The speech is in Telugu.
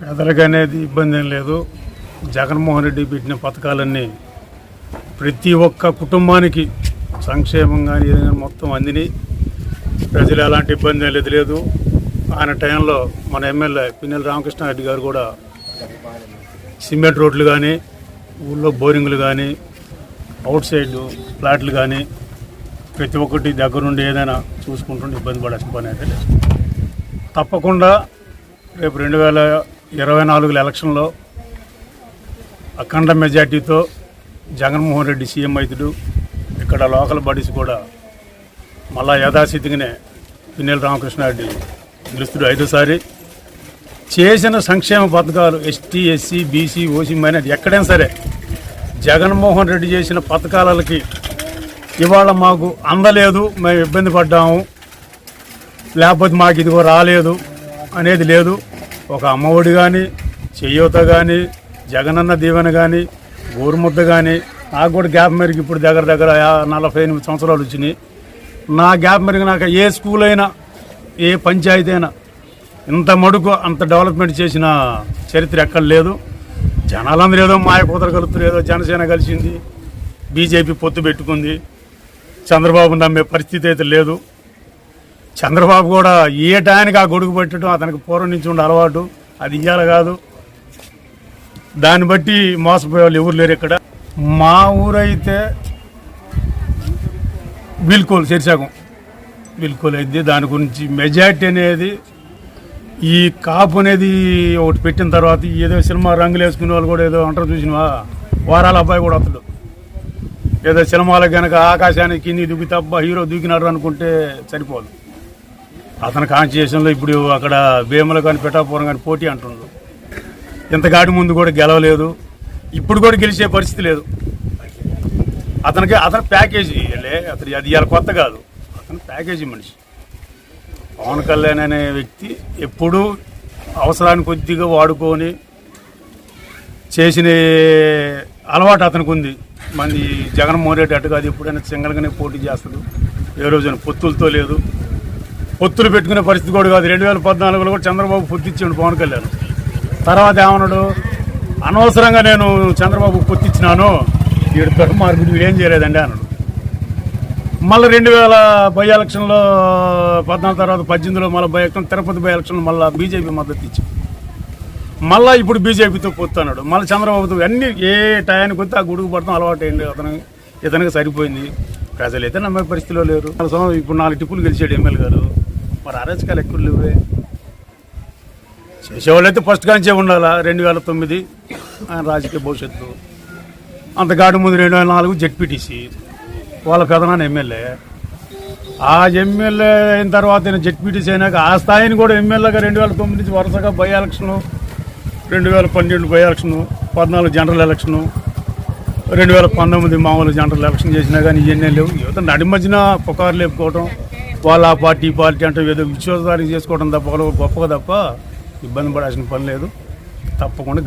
పేదలకు అనేది ఇబ్బంది ఏం లేదు. జగన్మోహన్ రెడ్డి పెట్టిన పథకాలన్నీ ప్రతి ఒక్క కుటుంబానికి సంక్షేమం కానీ ఏదైనా మొత్తం అందినాయి ప్రజలు ఎలాంటి ఇబ్బంది లేదు లేదు. ఆయన టైంలో మన ఎమ్మెల్యే పిన్నెల రామకృష్ణారెడ్డి గారు కూడా సిమెంట్ రోడ్లు కానీ ఊళ్ళో బోరింగ్లు కానీ అవుట్ సైడ్ ఫ్లాట్లు కానీ ప్రతి ఒక్కటి దగ్గరుండి ఏదైనా చూసుకుంటుంటే ఇబ్బంది పడాల్సిన పని అయితే లేదు. తప్పకుండా రేపు రెండు వేల ఇరవై నాలుగుల ఎలక్షన్లో అఖండ మెజార్టీతో జగన్మోహన్ రెడ్డి సీఎం అవుతుడు ఇక్కడ లోకల్ బాడీస్ కూడా మళ్ళా యథాస్థితిగానే పిన్నెల రామకృష్ణారెడ్డి గెలుస్తుడు ఐదోసారి. చేసిన సంక్షేమ పథకాలు ST SC BC OC minority ఎక్కడైనా సరే జగన్మోహన్ రెడ్డి చేసిన పథకాలకి ఇవాళ మాకు అందలేదు మేము ఇబ్బంది పడ్డాము. లేకపోతే మాకు ఇదిగో రాలేదు అనేది లేదు. ఒక అమ్మఒడి కానీ చెయ్యూత కానీ జగనన్న దీవెన కానీ గోరుముద్ద కానీ నాకు కూడా గ్యాప్ మెరుగు ఇప్పుడు దగ్గర దగ్గర నలభై ఎనిమిది సంవత్సరాలు వచ్చినాయి. నా గ్యాప్ మెరుగు నాకు ఏ స్కూల్ అయినా ఏ పంచాయతీ అయినా ఇంత మడుకు అంత డెవలప్మెంట్ చేసిన చరిత్ర ఎక్కడ లేదు. జనాలందరూ ఏదో మాయకూతలు కలుపుతారు ఏదో జనసేన కలిసింది బీజేపీ పొత్తు పెట్టుకుంది. చంద్రబాబు నమ్మే పరిస్థితి అయితే లేదు. చంద్రబాబు కూడా ఏ టయానికి ఆ గొడుగు పెట్టడం అతనికి పూర్వం నుంచి ఉండే అలవాటు. అది ఇయ్యాల కాదు. దాన్ని బట్టి మోసపోయే వాళ్ళు ఎవరు లేరు ఇక్కడ. మా ఊరైతే బిల్కోల్ శరీసగం బిల్కోల్ అయింది. దాని గురించి మెజార్టీ అనేది ఈ కాపు అనేది ఒకటి పెట్టిన తర్వాత ఏదో సినిమా రంగులు వేసుకునే వాళ్ళు కూడా ఏదో అంటారు చూసినవా? వారాల అబ్బాయి కూడా వస్తాడు ఏదో సినిమాలకు కనుక ఆకాశానికి కింది దిగుతా హీరో దూకినాడు అనుకుంటే సరిపోదు. అతని కాన్స్టిట్యూషన్లో ఇప్పుడు అక్కడ భీమలు కానీ పిఠాపురం కానీ పోటీ అంటున్నారు. ఇంతగాడి ముందు కూడా గెలవలేదు. ఇప్పుడు కూడా గెలిచే పరిస్థితి లేదు. అతనికి అతని ప్యాకేజీ లే అతని అది ఇవాళ కొత్త కాదు. అతని ప్యాకేజీ మనిషి. పవన్ కళ్యాణ్ అనే వ్యక్తి ఎప్పుడూ అవసరానికి కొద్దిగా వాడుకొని చేసిన అలవాటు అతనికి ఉంది. మంది జగన్మోహన్ రెడ్డి అటు కాదు ఎప్పుడైనా సింగల్గానే పోటీ చేస్తాడు. ఏ రోజున పొత్తులతో లేదు. పొత్తులు పెట్టుకునే పరిస్థితి కూడా కాదు. రెండు వేల పద్నాలుగులో కూడా చంద్రబాబు పొత్తిచ్చాడు పవన్ కళ్యాణ్. తర్వాత ఏమన్నాడు? అనవసరంగా నేను చంద్రబాబు పొత్తిచ్చినాను. వీడు దుర్మార్గుడు వీడు ఏం చేయలేదండి అన్నాడు. మళ్ళీ రెండు వేల బై ఎలక్షన్లో పద్నాలుగు తర్వాత పద్దెనిమిదిలో మళ్ళీ బై ఎలక్షన్ తిరుపతి బై ఎలక్షన్లో మళ్ళీ బీజేపీ మద్దతు ఇచ్చి మళ్ళీ ఇప్పుడు బీజేపీతో పొత్తు అన్నాడు మళ్ళీ చంద్రబాబుతో అన్ని ఏ టయానికి వస్తే ఆ గుడుకు పడతాం అలవాటు అయింది అతను ఇతనికి సరిపోయింది. ప్రజలు అయితే నమ్మే పరిస్థితిలో లేరు. ఇప్పుడు నాలుగు టిప్పులు గెలిచాడు ఎమ్మెల్యే గారు. మరి అరాచకాలు ఎక్కువ లేవే చేసేవాళ్ళైతే ఫస్ట్ కాంచే ఉండాలా రెండు వేల తొమ్మిది. ఆయన రాజకీయ భవిష్యత్తు. అంత గాడి ముందు రెండు వేల నాలుగు జెడ్పీటీసీ. వాళ్ళ కథనాన్ని ఎమ్మెల్యే. ఆ ఎమ్మెల్యే అయిన తర్వాత నేను జెడ్పీటీసీ అయినాక ఆ స్థాయిని కూడా ఎమ్మెల్యేగా రెండు వేల తొమ్మిది నుంచి వరుసగా బై ఎలక్షను రెండు వేల పన్నెండు బై ఎలక్షను పద్నాలుగు జనరల్ ఎలక్షను రెండు వేల పంతొమ్మిది మామూలు జనరల్ ఎలక్షన్ చేసినా కానీ ఇవన్నీ లేవు. యువత నడి మధ్యన పుకారు లేపుకోవడం వాళ్ళ ఆ పార్టీ పార్టీ అంటే ఏదో విశ్వాసాన్ని చేసుకోవడం తప్ప గొప్పగా తప్ప ఇబ్బంది పడాల్సిన పని లేదు. తప్పకుండా